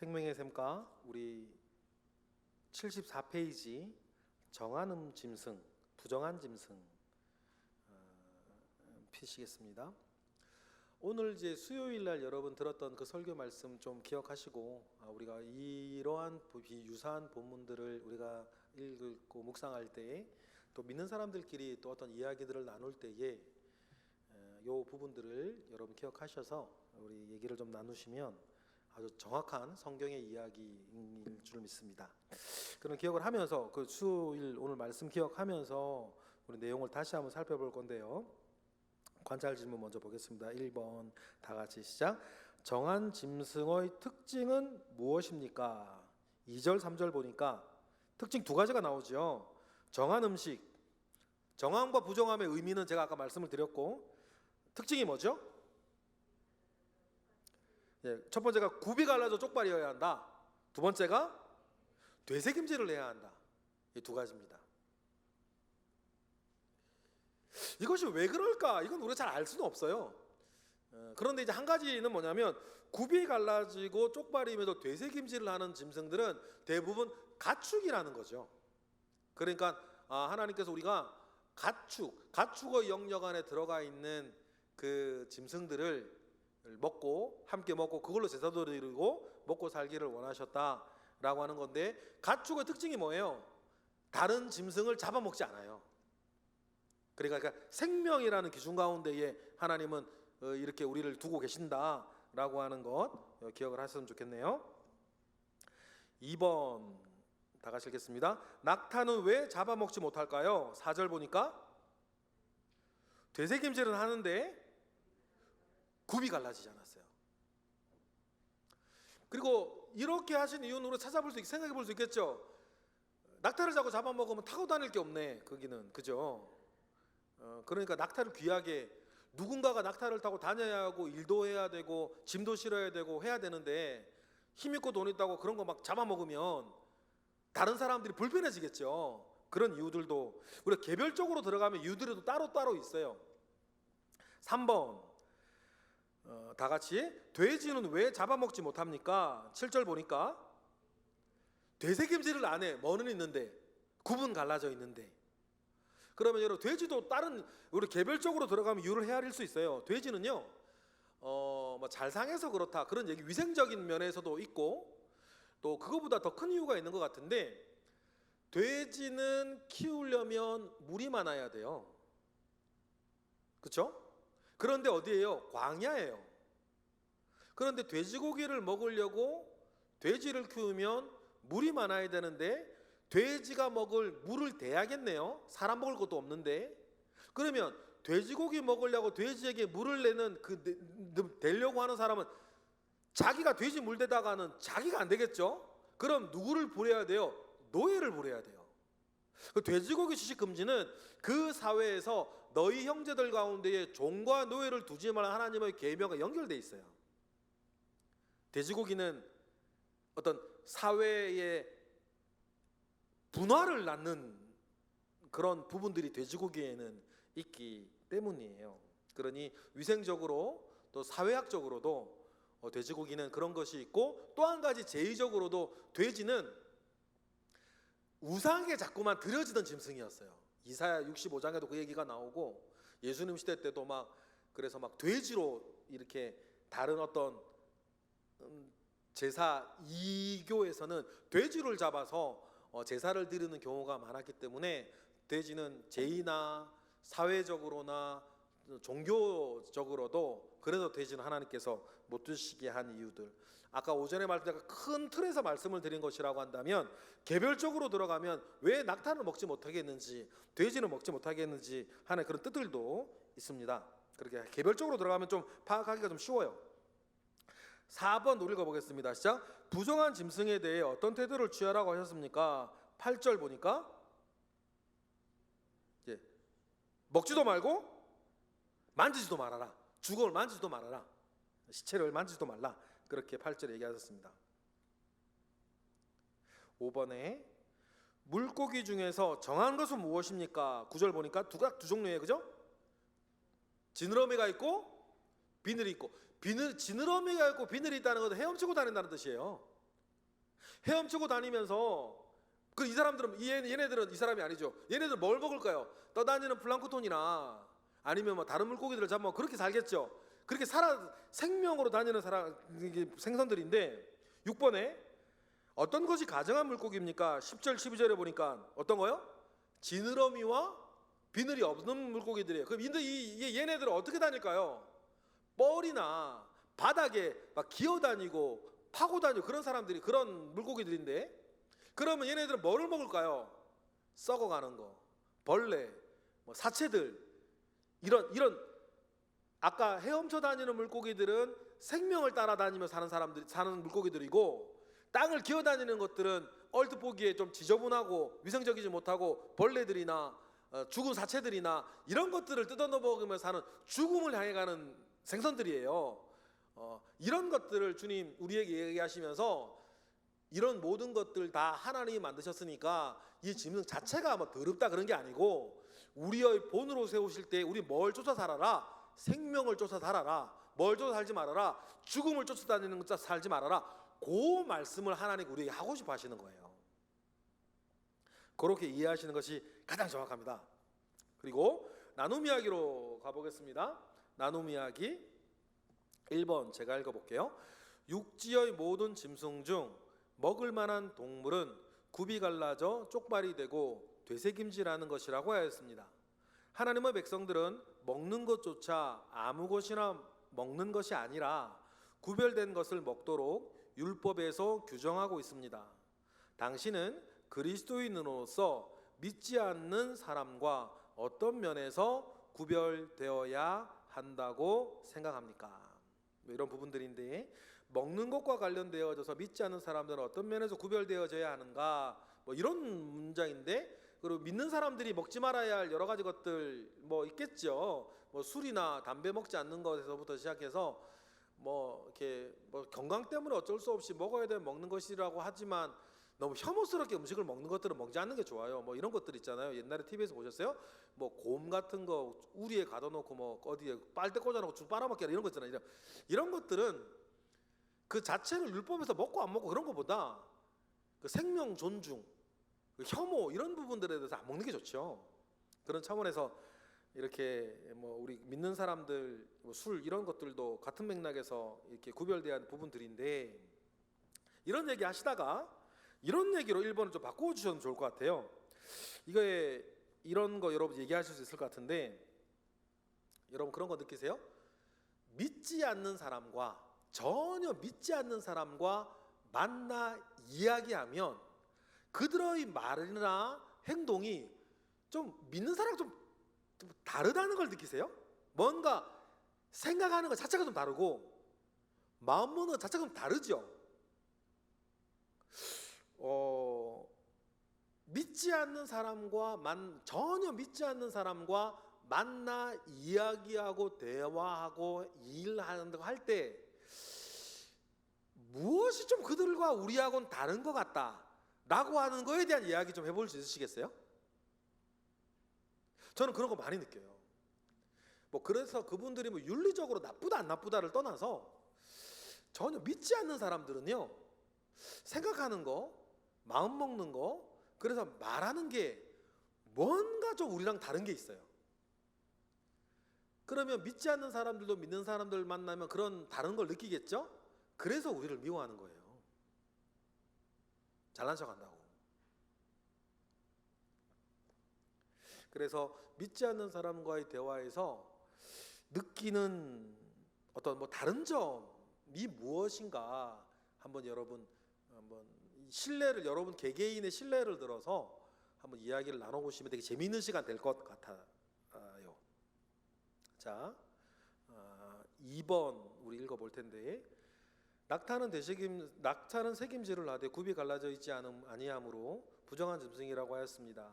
생명의 샘과 우리 74페이지 정한음 짐승, 부정한 짐승 어, 피시겠습니다. 오늘 이제 수요일 날 여러분 들었던 그 설교 말씀 좀 기억하시고 아, 우리가 이러한 유사한 본문들을 우리가 읽고 묵상할 때에 또 믿는 사람들끼리 또 어떤 이야기들을 나눌 때에 어, 요 부분들을 여러분 기억하셔서 우리 얘기를 좀 나누시면 아주 정확한 성경의 이야기일 줄 믿습니다. 그런 기억을 하면서 그 수요일 오늘 말씀 기억하면서 우리 내용을 다시 한번 살펴볼 건데요. 관찰 질문 먼저 보겠습니다. 1번 다 같이 시작. 정한 짐승의 특징은 무엇입니까? 2절 3절 보니까 특징 두 가지가 나오죠. 정한 음식. 정함과 부정함의 의미는 제가 아까 말씀을 드렸고 특징이 뭐죠? 예, 첫 번째가 굽이 갈라져 쪽발이어야 한다. 두 번째가 되새김질을 해야 한다. 이 두 가지입니다. 이것이 왜 그럴까? 이건 우리가 잘 알 수는 없어요. 어, 그런데 이제 한 가지는 뭐냐면 굽이 갈라지고 쪽발이면서 되새김질을 하는 짐승들은 대부분 가축이라는 거죠. 그러니까 아, 하나님께서 우리가 가축, 가축의 영역 안에 들어가 있는 그 짐승들을 먹고 함께 먹고 그걸로 제사도 드리고 먹고 살기를 원하셨다라고 하는 건데 가축의 특징이 뭐예요? 다른 짐승을 잡아먹지 않아요. 그러니까 그러니까 생명이라는 기준 가운데에 하나님은 어, 이렇게 우리를 두고 계신다라고 하는 것 어, 기억을 하셨으면 좋겠네요. 2번 다 같이 읽겠습니다. 낙타는 왜 잡아먹지 못할까요? 4절 보니까 되새김질은 하는데 굽이 갈라지지 않았어요. 그리고 이렇게 하신 이유는 우리 찾아볼 수 있, 생각해 볼 수 있겠죠. 낙타를 자꾸 잡아먹으면 타고 다닐 게 없네. 거기는 그죠. 어, 그러니까 낙타를 귀하게 누군가가 낙타를 타고 다녀야 하고 일도 해야 되고 짐도 실어야 되고 해야 되는데 힘 있고 돈 있다고 그런 거 막 잡아먹으면 다른 사람들이 불편해지겠죠. 그런 이유들도 우리가 개별적으로 들어가면 이유들이 또 따로 따로 있어요. 3번 어, 다 같이 돼지는 왜 잡아먹지 못합니까? 7절 보니까 되새김질을 안 해. 뭐는 있는데 굽은 갈라져 있는데 그러면 여러분 돼지도 다른 우리 개별적으로 들어가면 이유를 헤아릴 수 있어요. 돼지는요, 어 뭐 잘 상해서 그렇다 그런 얘기 위생적인 면에서도 있고 또 그거보다 더 큰 이유가 있는 것 같은데 돼지는 키우려면 물이 많아야 돼요. 그렇죠? 그런데 어디예요? 광야예요. 그런데 돼지고기를 먹으려고 돼지를 키우면 물이 많아야 되는데 돼지가 먹을 물을 대야겠네요. 사람 먹을 것도 없는데. 그러면 돼지고기 먹으려고 돼지에게 물을 내는 그 내- 내- 되려고 하는 사람은 자기가 돼지 물 대다가는 자기가 안 되겠죠. 그럼 누구를 부려야 돼요? 노예를 부려야 돼요. 그 돼지고기 시식 금지는 그 사회에서 너희 형제들 가운데에 종과 노예를 두지 말라 하나님의 계명과 연결돼 있어요. 돼지고기는 어떤 사회의 분화를 낳는 그런 부분들이 돼지고기에는 있기 때문이에요. 그러니 위생적으로 또 사회학적으로도 어, 돼지고기는 그런 것이 있고 또 한 가지 제의적으로도 돼지는 우상에 자꾸만 들여지던 짐승이었어요. 이사야 65장에도 그 얘기가 나오고 예수님 시대 때도 막 그래서 막 돼지로 이렇게 다른 어떤 음, 제사 이교에서는 돼지를 잡아서 어, 제사를 드리는 경우가 많았기 때문에 돼지는 제의나 사회적으로나 종교적으로도 그래서 돼지는 하나님께서 못 드시게 한 이유들 아까 오전에 말씀드린 큰 틀에서 말씀을 드린 것이라고 한다면 개별적으로 들어가면 왜 낙타를 먹지 못하겠는지 돼지는 먹지 못하겠는지 하는 그런 뜻들도 있습니다. 그렇게 개별적으로 들어가면 좀 파악하기가 좀 쉬워요. 4번 우리 읽어보겠습니다. 시작. 부정한 짐승에 대해 어떤 태도를 취하라고 하셨습니까? 8절 보니까 예. 먹지도 말고 만지지도 말아라. 죽음을 만지지도 말아라. 시체를 만지지도 말라. 그렇게 8절에 얘기하셨습니다. 5번에 물고기 중에서 정한 것은 무엇입니까? 9절 보니까 두각 두 종류예요. 그죠? 지느러미가 있고 비늘이 있고 비늘 지느러미가 있고 비늘이 있다는 것은 헤엄치고 다닌다는 뜻이에요. 헤엄치고 다니면서 그 이 사람들은 얘네들은 이 사람이 아니죠. 얘네들 뭘 먹을까요? 떠다니는 플랑크톤이나 아니면 뭐 다른 물고기들을 잡아 그렇게 살겠죠. 그렇게 살아 생명으로 다니는 사람 생선들인데 6번에 어떤 것이 가정한 물고기입니까? 10절 12절에 보니까 어떤 거요? 지느러미와 비늘이 없는 물고기들이에요. 그럼 이, 이 얘네들은 어떻게 다닐까요? 뻘이나 바닥에 막 기어 다니고 파고 다니고 그런 사람들이 그런 물고기들인데 그러면 얘네들은 뭐를 먹을까요? 썩어가는 거, 벌레, 뭐 사체들 이런 이런 아까 헤엄쳐 다니는 물고기들은 생명을 따라다니며 사는 사람들 사는 물고기들이고 땅을 기어 다니는 것들은 얼핏 보기에 좀 지저분하고 위생적이지 못하고 벌레들이나 어, 죽은 사체들이나 이런 것들을 뜯어넣어 먹으며 사는 죽음을 향해 가는 생선들이에요. 어, 이런 것들을 주님 우리에게 얘기하시면서 이런 모든 것들 다 하나님이 만드셨으니까 이 짐승 자체가 뭐 더럽다 그런 게 아니고 우리의 본으로 세우실 때 우리 뭘 쫓아 살아라 생명을 쫓아 살아라. 뭘 쫓아 살지 말아라. 죽음을 쫓아다니는 것 쫓아 살지 말아라. 그 말씀을 하나님 우리에게 하고 싶어 하시는 거예요. 그렇게 이해하시는 것이 가장 정확합니다. 그리고 나눔 이야기로 가보겠습니다. 나눔 이야기 1번 제가 읽어볼게요. 육지의 모든 짐승 중 먹을 만한 동물은 굽이 갈라져 쪽발이 되고 되새김질하는 것이라고 하였습니다. 하나님의 백성들은 먹는 것조차 아무 것이나 먹는 것이 아니라 구별된 것을 먹도록 율법에서 규정하고 있습니다. 당신은 그리스도인으로서 믿지 않는 사람과 어떤 면에서 구별되어야 한다고 생각합니까? 뭐 이런 부분들인데 먹는 것과 관련되어져서 믿지 않는 사람들은 어떤 면에서 구별되어져야 하는가 뭐 이런 문장인데 그리고 믿는 사람들이 먹지 말아야 할 여러 가지 것들 뭐 있겠죠 뭐 술이나 담배 먹지 않는 것에서부터 시작해서 뭐 이렇게 뭐 건강 때문에 어쩔 수 없이 먹어야 되면 먹는 것이라고 하지만 너무 혐오스럽게 음식을 먹는 것들은 먹지 않는 게 좋아요. 뭐 이런 것들 있잖아요. 옛날에 TV에서 보셨어요? 뭐 곰 같은 거 우리에 가둬놓고 뭐 어디에 빨대 꽂아놓고 쭉 빨아먹게 이런 거 있잖아요. 이런 것들은 그 자체를 율법에서 먹고 안 먹고 그런 것보다 그 생명 존중, 그 혐오 이런 부분들에 대해서 안 먹는 게 좋죠. 그런 차원에서 이렇게 뭐 우리 믿는 사람들 뭐 술 이런 것들도 같은 맥락에서 이렇게 구별돼야 부분들인데 이런 얘기 하시다가 이런 얘기로 1번을 좀 바꿔 주셔도 좋을 것 같아요. 이거에 이런 거 여러분 얘기하실 수 있을 것 같은데 여러분 그런 거 느끼세요? 믿지 않는 사람과 전혀 믿지 않는 사람과 만나 이야기하면 그들의 말이나 행동이 좀 믿는 사람 좀, 좀 다르다는 걸 느끼세요? 뭔가 생각하는 것 자체가 좀 다르고 마음 먹는 것 자체가 좀 다르죠. 어, 믿지 않는 사람과 만, 전혀 믿지 않는 사람과 만나 이야기하고 대화하고 거할때 무엇이 좀 그들과 우리하고는 다른 것 같다 라고 하는 거에 대한 이야기 좀 해볼 수 있으시겠어요? 저는 그런 거 많이 느껴요. 뭐 그래서 그분들이 뭐 윤리적으로 나쁘다 안 나쁘다를 떠나서 전혀 믿지 않는 사람들은요 생각하는 거, 마음 먹는 거, 그래서 말하는 게 뭔가 좀 우리랑 다른 게 있어요. 그러면 믿지 않는 사람들도 믿는 사람들 만나면 그런 다른 걸 느끼겠죠? 그래서 우리를 미워하는 거예요. 잘난 척 한다고. 그래서 믿지 않는 사람과의 대화에서 느끼는 어떤 뭐 다른 점이 무엇인가 한번 여러분 한번 이 신뢰를 여러분 개개인의 신뢰를 들어서 한번 이야기를 나눠보시면 되게 재미있는 시간 될 것 같아요. 자, 어, 2번 우리 읽어볼 텐데 낙타는 대책임 낙타는 책임질을 하되 굽이 갈라져 있지 않음 아니하므로 부정한 짐승이라고 하였습니다.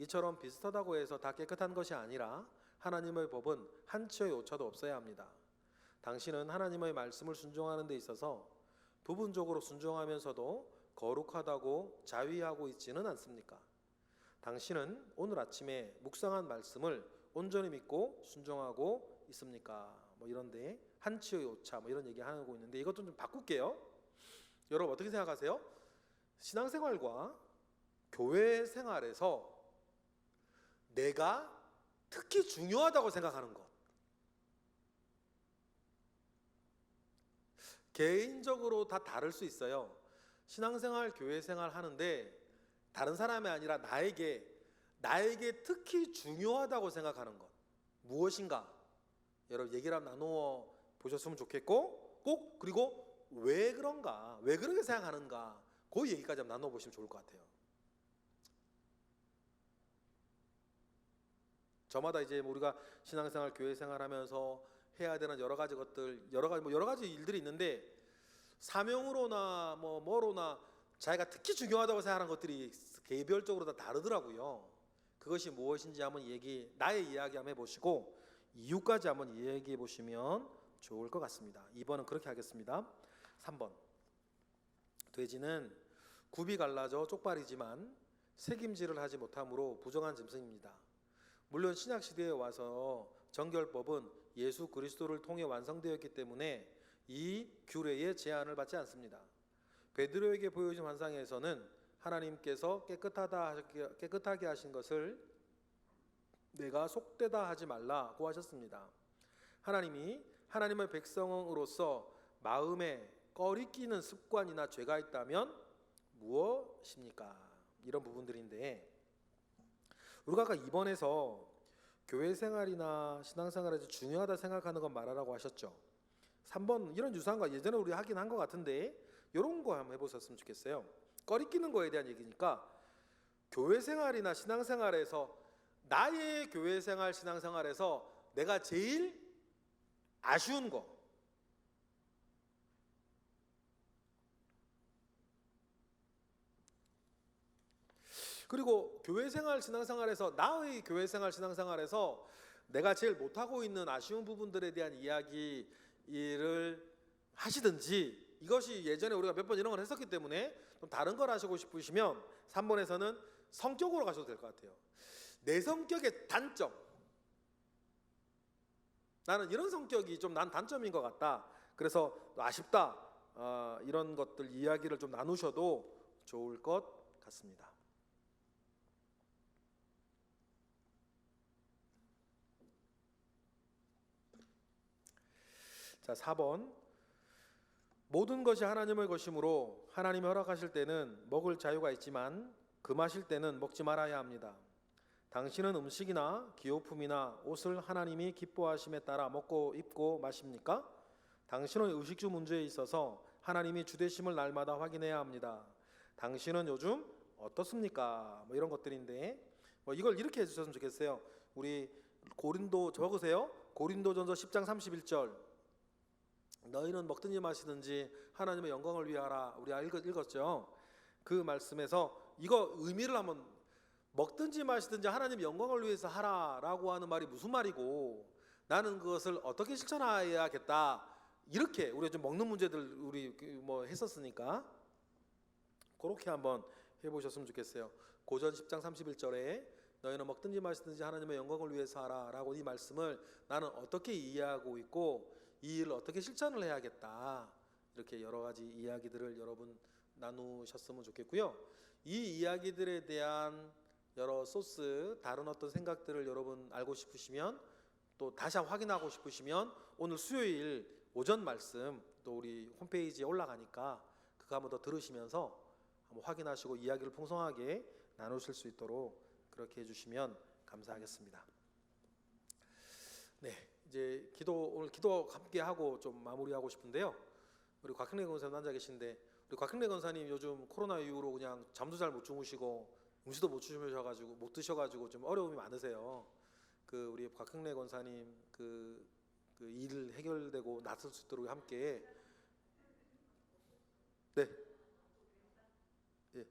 이처럼 비슷하다고 해서 다 깨끗한 것이 아니라 하나님의 법은 한치의 오차도 없어야 합니다. 당신은 하나님의 말씀을 순종하는 데 있어서 부분적으로 순종하면서도 거룩하다고 자위하고 있지는 않습니까? 당신은 오늘 아침에 묵상한 말씀을 온전히 믿고 순종하고 있습니까? 뭐 이런데 한치의 오차 뭐 이런 얘기 하고 있는데 이것 좀 바꿀게요. 여러분 어떻게 생각하세요? 신앙생활과 교회 생활에서 내가 특히 중요하다고 생각하는 것. 개인적으로 다 다를 수 있어요. 신앙생활, 교회 생활 하는데 다른 사람이 아니라 나에게 나에게 특히 중요하다고 생각하는 것 무엇인가? 여러분 얘기를 나누어 보셨으면 좋겠고 꼭 그리고 왜 그런가? 왜 그렇게 생각하는가? 그 얘기까지 한번 나눠 보시면 좋을 것 같아요. 저마다 이제 뭐 우리가 신앙생활, 교회 생활하면서 해야 되는 여러 가지 것들, 여러 가지 뭐 여러 가지 일들이 있는데 사명으로나 뭐 뭐로나 자기가 특히 중요하다고 생각하는 것들이 개별적으로 다 다르더라고요. 그것이 무엇인지 한번 얘기, 나의 이야기 한번 해보시고 이유까지 한번 이야기해 보시면 좋을 것 같습니다. 2번은 그렇게 하겠습니다. 3번 돼지는 굽이 갈라져 쪽발이지만 색임질을 하지 못하므로 부정한 짐승입니다. 물론 신약 시대에 와서 정결법은 예수 그리스도를 통해 완성되었기 때문에 이 규례의 제한을 받지 않습니다. 베드로에게 보여준 환상에서는 하나님께서 깨끗하다 깨끗하게 하신 것을 내가 속되다 하지 말라고 하셨습니다. 하나님이 하나님의 백성으로서 마음에 꺼리끼는 습관이나 죄가 있다면 무엇입니까? 이런 부분들인데 우리가 아까 2번에서 교회 생활이나 신앙생활에서 중요하다 생각하는 건 말하라고 하셨죠. 3번 이런 유사한 거 예전에 우리 하긴 한 것 같은데 이런 거 한번 해보셨으면 좋겠어요. 꺼리끼는 거에 대한 얘기니까 교회 생활이나 신앙생활에서 나의 교회 생활 신앙생활에서 내가 제일 아쉬운 거 그리고 교회 생활 신앙생활에서 나의 교회 생활 신앙생활에서 내가 제일 못하고 있는 아쉬운 부분들에 대한 이야기를 하시든지 이것이 예전에 우리가 몇 번 이런 걸 했었기 때문에 좀 다른 걸 하시고 싶으시면 3번에서는 성격으로 가셔도 될 것 같아요. 내 성격의 단점. 나는 이런 성격이 좀 난 단점인 것 같다. 그래서 아쉽다. 어, 이런 것들 이야기를 좀 나누셔도 좋을 것 같습니다. 자, 4번. 모든 것이 하나님의 것이므로 하나님이 허락하실 때는 먹을 자유가 있지만 금하실 때는 먹지 말아야 합니다. 당신은 음식이나 기호품이나 옷을 하나님이 기뻐하심에 따라 먹고 입고 마십니까? 당신은 의식주 문제에 있어서 하나님이 주되심을 날마다 확인해야 합니다. 당신은 요즘 어떻습니까? 뭐 이런 것들인데 뭐 이걸 이렇게 해주셨으면 좋겠어요. 우리 고린도 적으세요. 고린도전서 10장 31절 너희는 먹든지 마시든지 하나님의 영광을 위하라. 우리 읽었, 읽었죠. 그 말씀에서 이거 의미를 한번 먹든지 마시든지 하나님 영광을 위해서 하라라고 하는 말이 무슨 말이고 나는 그것을 어떻게 실천해야겠다. 이렇게 우리가 좀 먹는 문제들 우리 뭐 했었으니까 그렇게 한번 해보셨으면 좋겠어요. 고전 10장 31절에 너희는 먹든지 마시든지 하나님의 영광을 위해서 하라라고 이 말씀을 나는 어떻게 이해하고 있고 이 일을 어떻게 실천을 해야겠다. 이렇게 여러 가지 이야기들을 여러분 나누셨으면 좋겠고요. 이 이야기들에 대한 여러 소스, 다른 어떤 생각들을 여러분 알고 싶으시면 또 다시 한번 확인하고 싶으시면 오늘 수요일 오전 말씀 또 우리 홈페이지에 올라가니까 그거 한번 더 들으시면서 한번 확인하시고 이야기를 풍성하게 나누실 수 있도록 그렇게 해주시면 감사하겠습니다. 네, 이제 기도 오늘 기도 함께 하고 좀 마무리하고 싶은데요. 우리 곽흥래 권사님 앉아 계신데 우리 곽흥래 권사님 요즘 코로나 이후로 그냥 잠도 잘 못 주무시고 음식도 못 주무셔가지고 못 드셔가지고 좀 어려움이 많으세요. 그 우리 곽흥래 권사님 그, 그 일 해결되고 낫을 수 있도록 함께 네. 예.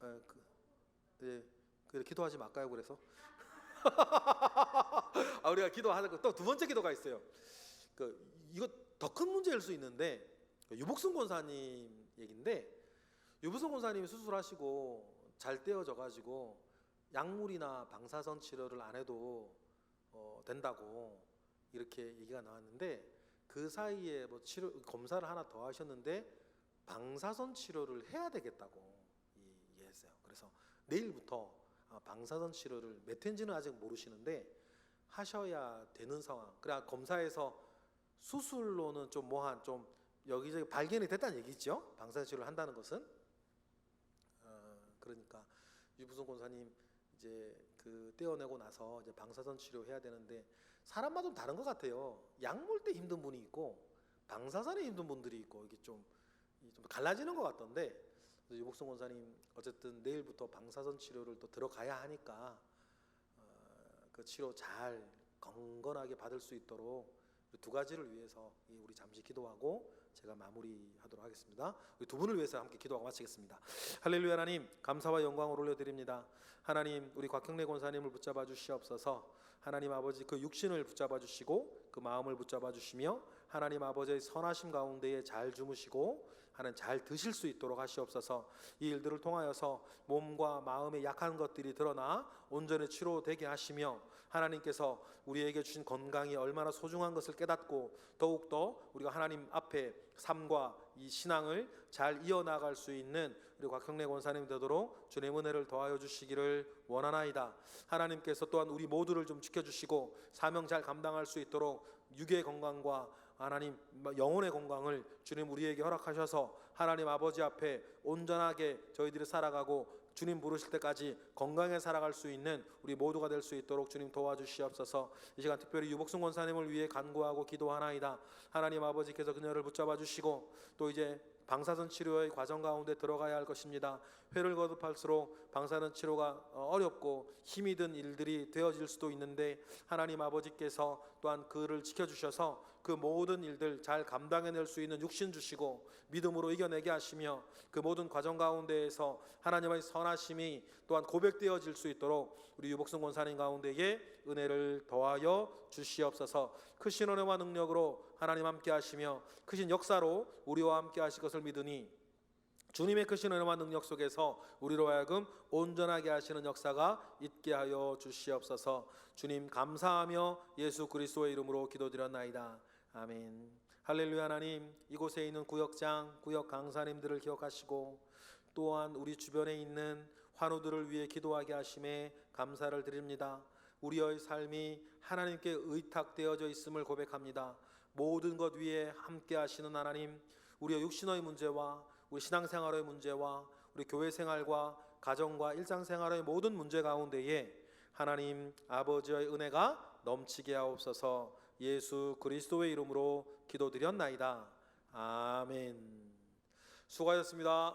아, 그, 예. 그 기도하지 말까요? 그래서 아, 우리가 기도하는 또두 번째 기도가 있어요. 그 이거 더 큰 문제일 수 있는데 유복순 권사님 얘긴데 유복순 권사님이 수술하시고 잘 떼어져 가지고 약물이나 방사선 치료를 안 해도 어, 된다고 이렇게 얘기가 나왔는데 그 사이에 뭐 치료 검사를 하나 더 하셨는데 방사선 치료를 해야 되겠다고 이- 이해했어요. 그래서 내일부터 아, 방사선 치료를 몇 회인지는 아직 모르시는데 하셔야 되는 상황. 그래 검사에서 수술로는 좀 뭐한 좀 여기저기 발견이 됐다는 얘기죠. 방사선 치료를 한다는 것은 어, 그러니까 유부선 권사님 이제 그 떼어내고 나서 이제 방사선 치료해야 되는데 사람마다 좀 다른 것 같아요. 약물 때 힘든 분이 있고 방사선에 힘든 분들이 있고 이게 좀, 이좀 갈라지는 것 같던데 유복성 권사님 어쨌든 내일부터 방사선 치료를 또 들어가야 하니까 어, 그 치료 잘 건건하게 받을 수 있도록 두 가지를 위해서 이 우리 잠시 기도하고 제가 마무리하도록 하겠습니다. 두 분을 위해서 함께 기도하고 마치겠습니다. 할렐루야 하나님 감사와 영광을 올려드립니다. 하나님 우리 곽형래 권사님을 붙잡아 주시옵소서. 하나님 아버지 그 육신을 붙잡아 주시고 그 마음을 붙잡아 주시며 하나님 아버지의 선하심 가운데에 잘 주무시고 하나님 잘 드실 수 있도록 하시옵소서. 이 일들을 통하여서 몸과 마음의 약한 것들이 드러나 온전히 치료되게 하시며 하나님께서 우리에게 주신 건강이 얼마나 소중한 것을 깨닫고 더욱더 우리가 하나님 앞에 삶과 이 신앙을 잘 이어나갈 수 있는 우리 곽형래 권사님 되도록 주님 은혜를 더하여 주시기를 원하나이다. 하나님께서 또한 우리 모두를 좀 지켜주시고 사명 잘 감당할 수 있도록 육의 건강과 하나님 영혼의 건강을 주님 우리에게 허락하셔서 하나님 아버지 앞에 온전하게 저희들이 살아가고 주님 부르실 때까지 건강에 살아갈 수 있는 우리 모두가 될 수 있도록 주님 도와주시옵소서. 이 시간 특별히 유복순 권사님을 위해 간구하고 기도하나이다. 하나님 아버지께서 그녀를 붙잡아 주시고 또 이제 방사선 치료의 과정 가운데 들어가야 할 것입니다. 회를 거듭할수록 방사선 치료가 어, 어렵고 힘이 든 일들이 되어질 수도 있는데 하나님 아버지께서 또한 그를 지켜주셔서 그 모든 일들 잘 감당해낼 수 있는 육신 주시고 믿음으로 이겨내게 하시며 그 모든 과정 가운데에서 하나님의 선하심이 또한 고백되어질 수 있도록 우리 유복승 권사님 가운데에 은혜를 더하여 주시옵소서 크신 은혜와 능력으로 하나님 함께 하시며 크신 역사로 우리와 함께 하실 것을 믿으니 주님의 크신 은혜와 능력 속에서 우리로 하여금 온전하게 하시는 역사가 있게 하여 주시옵소서. 주님 감사하며 예수 그리스도의 이름으로 기도드렸나이다. 아멘. 할렐루야 하나님 이곳에 있는 구역장, 구역 강사님들을 기억하시고 또한 우리 주변에 있는 환우들을 위해 기도하게 하심에 감사를 드립니다. 우리의 삶이 하나님께 의탁되어져 있음을 고백합니다. 모든 것 위에 함께 하시는 하나님, 우리의 육신의 문제와 우리 신앙생활의 문제와 우리 교회 생활과 가정과 일상생활의 모든 문제 가운데에 하나님 아버지의 은혜가 넘치게 하옵소서 예수 그리스도의 이름으로 기도드렸나이다. 아멘. 수고하셨습니다.